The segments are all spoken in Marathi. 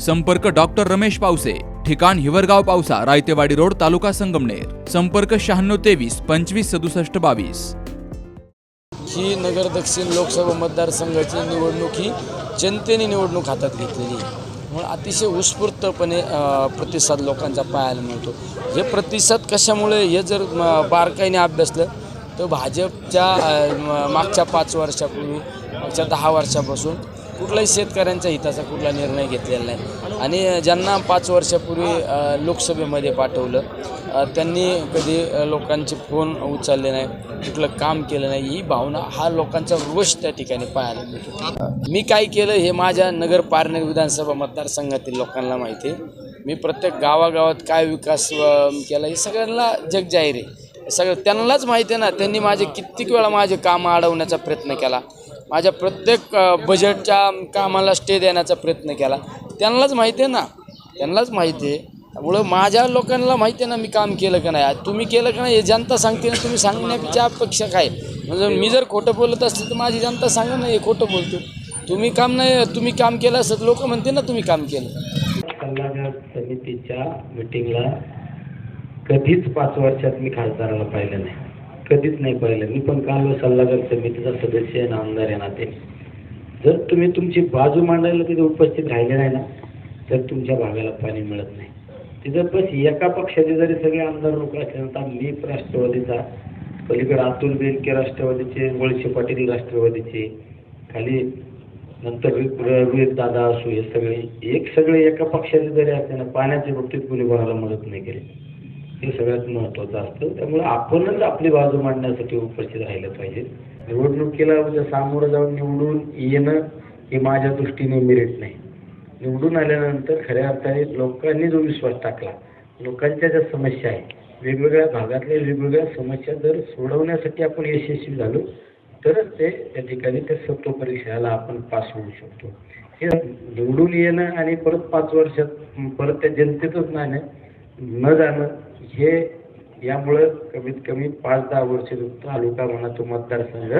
संपर्क डॉक्टर रमेश पावसे ठिकाण हिवरगाव पावसा रायतेवाडी रोड तालुका संगमनेर. संपर्क शहाण्णव तेवीस पंचवीस सदुसष्ट बावीस. ही नगर दक्षिण लोकसभा मतदारसंघाची निवडणूक ही जनतेने निवडणूक हातात घेतलेली आहे. म्हणून अतिशय उत्स्फूर्तपणे प्रतिसाद लोकांचा पाहायला मिळतो. हे प्रतिसाद कशामुळे हे जर बारकाईने अभ्यासलं तर भाजपच्या मागच्या पाच वर्षापूर्वी मागच्या दहा वर्षापासून कुठलाही शेतकऱ्यांच्या हिताचा कुठला निर्णय घेतलेला नाही. आणि ज्यांना पाच वर्षापूर्वी लोकसभेमध्ये पाठवलं त्यांनी कधी लोकांचे फोन उचलले नाही कुठलं काम केलं नाही ही भावना हा लोकांचा रोष त्या ठिकाणी पाहायला मिळतो. मी काय केलं हे माझ्या नगर पारनेर विधानसभा मतदारसंघातील लोकांना माहिती आहे. मी प्रत्येक गावागावात काय विकास केला हे सगळ्यांना जग जाहीर आहे. सगळं त्यांनाच माहिती आहे ना त्यांनी माझे कित्येक वेळा माझे कामं अडवण्याचा प्रयत्न केला. माझ्या प्रत्येक बजेटच्या कामाला स्टे देण्याचा प्रयत्न केला. त्यांनाच माहिती आहे ना. त्यांनाच माहिती आहे. त्यामुळं माझ्या लोकांना माहिती आहे ना मी काम केलं का नाही. तुम्ही केलं का नाही हे जनता सांगते ना तुम्ही सांगण्याच्या अपेक्षा काय म्हणजे मी जर खोटं बोलत असते तर माझी जनता सांगा ना हे खोटं बोलतो तुम्ही काम नाही तुम्ही काम केलं असत लोक म्हणते ना तुम्ही काम केलं. सल्लागार समितीच्या मिटिंगला कधीच पाच वर्षात मी खासदाराला पाहिलं नाही. कधीच नाही पाहिलं. मी पण काल सल्लागार समितीचा सदस्य आहे ना आमदार आहे नाते. जर तुम्ही तुमची बाजू मांडायला तिथे उपस्थित राहिले नाही ना तर तुमच्या भागाला पाणी मिळत नाही. तिथं बस एका पक्षाचे जरी सगळे आमदार लोक असले ना तर मी राष्ट्रवादीचा पलीकडे अतुल बेनके राष्ट्रवादीचे वळसे पाटील राष्ट्रवादीचे खाली नंतर रघुवीर दादा असू हे सगळे एक सगळे एका पक्षाचे जरी असले ना पाण्याच्या बाबतीत कोणी कोणाला मदत नाही केली. हे सगळ्यात महत्त्वाचं असतं. त्यामुळे आपणच आपली बाजू मांडण्यासाठी उपस्थित राहिलं पाहिजे. निवडणुकीला सामोरं जाऊन निवडून येणं हे माझ्या दृष्टीने मेरिट नाही. निवडून आल्यानंतर खऱ्या अर्थाने लोकांनी जो विश्वास टाकला. लोकांच्या ज्या समस्या आहेत वेगवेगळ्या भागातल्या वेगवेगळ्या समस्या जर सोडवण्यासाठी आपण यशस्वी झालो तरच ते त्या ठिकाणी त्या सत्व परीक्षेला आपण पास होऊ शकतो. हे निवडून येणं आणि परत पाच वर्षात परत त्या जनतेतच नाही न जाणं हे यामुळं कमीत कमी पाच दहा वर्ष तालुका म्हणा तो मतदारसंघ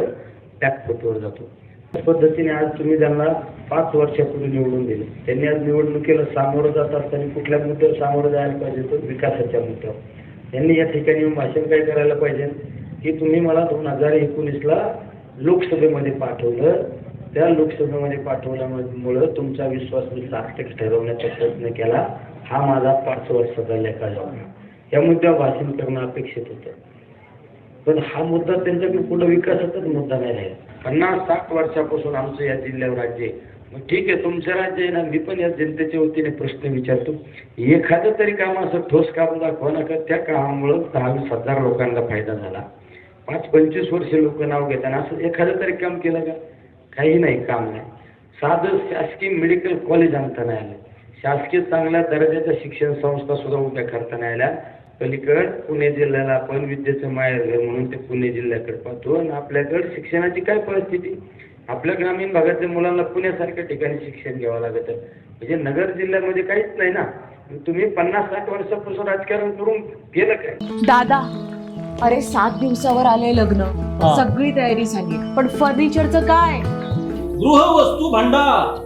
बॅकफुटवर जातो. त्या पद्धतीने आज तुम्ही त्यांना पाच वर्षापूर्वी निवडून दिले. त्यांनी आज निवडणुकीला सामोरं जात असताना कुठल्या मुद्द्यावर सामोरं जायला पाहिजे तर विकासाच्या मुद्द्यावर. त्यांनी या ठिकाणी भाषण काय करायला पाहिजे? की तुम्ही मला दोन हजार एकोणीसला लोकसभेमध्ये पाठवलं. त्या लोकसभेमध्ये पाठवल्यामुळं तुमचा विश्वास मी सार्थक ठरवण्याचा प्रयत्न केला. हा माझा पाच वर्षाचा लेखा जाऊन या मुद्द्यावर भाषण करणं अपेक्षित होतं. पण हा मुद्दा त्यांच्याकडे पुढे विकासाचाच मुद्दा नाही राहिला पन्नास साठ वर्षापासून आमचं या जिल्ह्यावर राज्य आहे. मग ठीक आहे तुमचं राज्य आहे ना मी पण या जनतेच्या वतीने प्रश्न विचारतो. एखादं तरी काम असं ठोस काम दाखवा ना का त्या कामामुळं दहावीस हजार लोकांना फायदा झाला. पाच पंचवीस वर्ष लोक नाव घेताना असं एखादं तरी काम केलं का? काही नाही काम नाही. साधं शासकीय मेडिकल कॉलेज आणता नाही आलं. शासकीय चांगल्या दर्जाच्या शिक्षण संस्था सुद्धा उभ्या करता नाही आल्या. पलीकड पुणे जिल्ह्याला आपण विद्येचं माहेरघर म्हणून ते पुणे जिल्ह्याकडे पाहतो. आणि आपल्याकडे शिक्षणाची काय परिस्थिती? आपल्या ग्रामीण भागातल्या मुलांना पुण्यासारख्या ठिकाणी शिक्षण घ्यावं लागतं. म्हणजे नगर जिल्ह्यामध्ये काहीच नाही ना. तुम्ही पन्नास साठ वर्षापासून राजकारण करून केलं काय? दादा अरे सात दिवसावर आले लग्न. सगळी तयारी झाली. पण फर्निचरचं काय? गृहवस्तू भांडार.